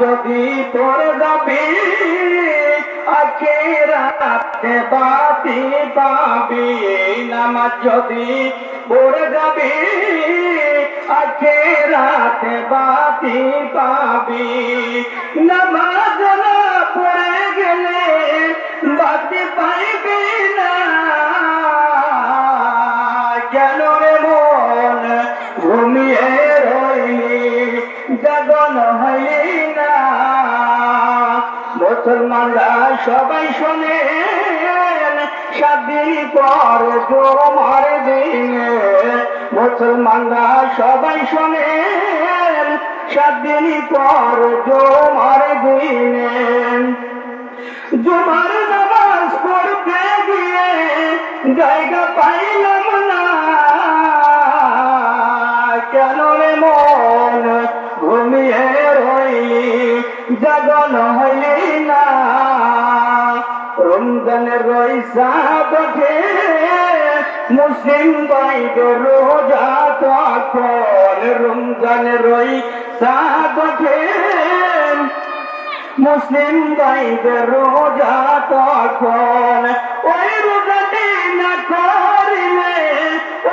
যদি পড়ে যাবি আখেরাতে বাতি পাবি। নামাজ যদি পড়ে যাবি আখেরাতে বাতি পাবি। নামাজ না পড়ে গেলে বাতি পাইবি। মুসলমানরা সবাই শোনেন সাত দিন পর জোমার দিনে মুসলমানরা সবাই শোনেন সাত দিন পর জোমার দিনে জুমার নামাজ পড়তে গিয়ে জায়গা পাইলাম জাগন হইলি না। রমজানের রইসা বটে। মুসলিম বাইদের রোজা তখন রমজানের রইসা বটে। মুসলিম ভাইদের রোজা তখন ওই রোজাটি না করিলে,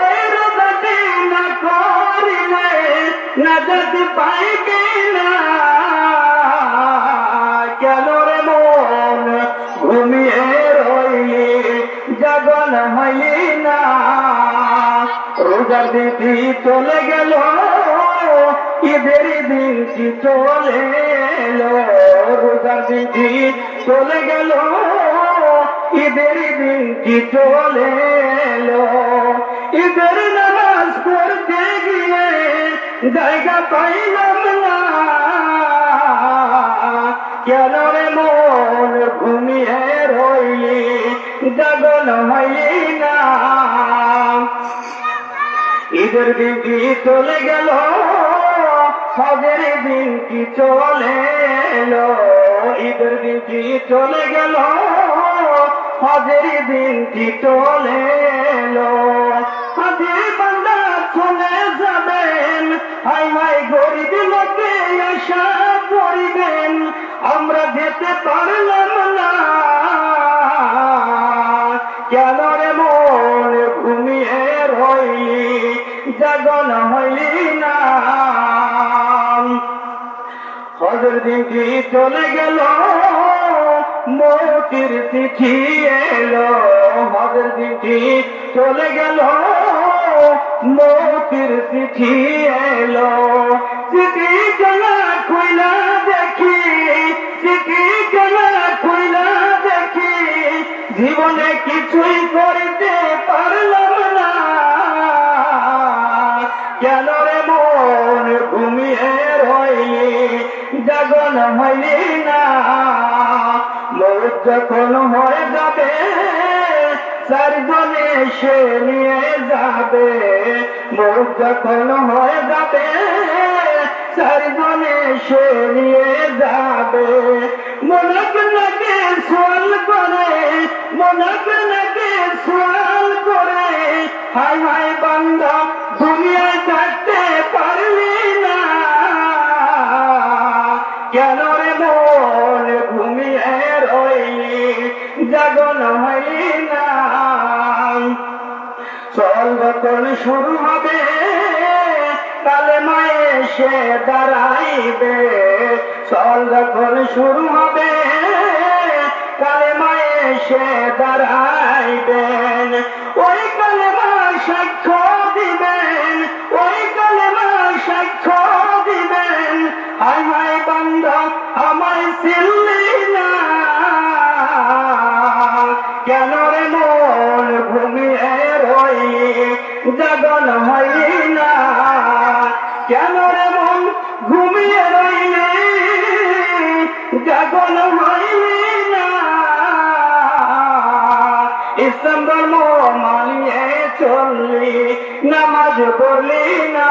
ওই রোজাটি না করিলে না যদি পাইবে রোজার দিদি চলে গেল, ঈদের দিন কি চলে রোজার দিদি চলে গেল, ঈদের দিন কি চলে ঈদের নামাজ পড়তে গিয়ে জায়গা পাইলাম না। কেন রে মন ঘুমিয়ে রইলি? জাগন হইলি ঈদের দিদি চলে গেল? হজের দিন কি চলে এলো? ঈদের দিদি চলে গেল? হজের দিন কি চলে এলো? হাজির বান্দা চলে যাবেন। হাই হাই গরিব লোকে আশা করিবেন। আমরা যেতে পারলাম জাগন হইলি না। চলে গেল? মতির চিঠি এলো। হজর দিদি চলে গেল? মতির চিঠি এলো। চিঠি চলা খুইলা কেন রে মন ঘুমিয়ে রইলি? জাগন হইলি না। মোর যখন হয়ে যাবে, চারজনে সে নিয়ে যাবে। মোর যখন হয়ে যাবে, চারজনে সে নিয়ে যাবে। মনক নাকে সোয়াল করে, মনক নাকে সোয়াল করে হাই হাই বান্দা, দুনিয়ায় চল যখন শুরু হবে কালে মায়ে সে দাঁড়াইবে। চল যখন শুরু হবে কালে মায়ে সে দাঁড়াইবেন। কেন রে মন ঘুমিয়ে রইলে? জাগল হইলি না। ইসলাম ধর্ম মানিয়ে চললি, নামাজ পড়লি না।